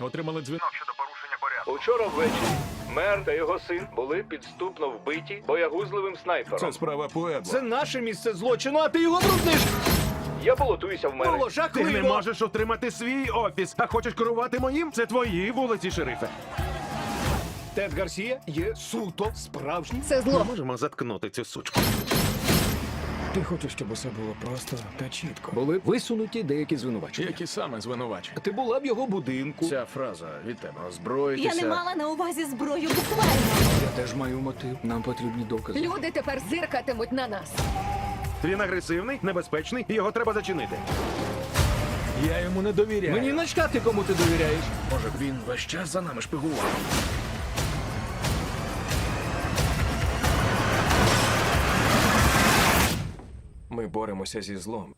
Отримали дзвінок. щодо порушення порядку. Учора ввечері мер та його син були підступно вбиті боягузливим снайпером. Це справа Пуебло. Це наше місце злочину, а ти його брудниш. Я балотуюся в мери. Було Ти жахливо. не можеш отримати свій офіс, а хочеш керувати моїм? Це твої вулиці, шерифе. Тед Гарсія є суто справжній. Це зло. Можемо заткнути цю сучку. Ти хочеш, щоб усе було просто та чітко. Були висунуті деякі звинувачення. Які саме звинувачення? Ти була в його будинку. Ця фраза від тебе Я не мала на увазі зброю буквально. Я теж маю мотив. Нам потрібні докази. Люди тепер зиркатимуть на нас. Він агресивний, небезпечний, і його треба зачинити. Я йому не довіряю. Мені начкати, кому ти довіряєш. Може б він весь час за нами шпигував. Ми боремося зі злом.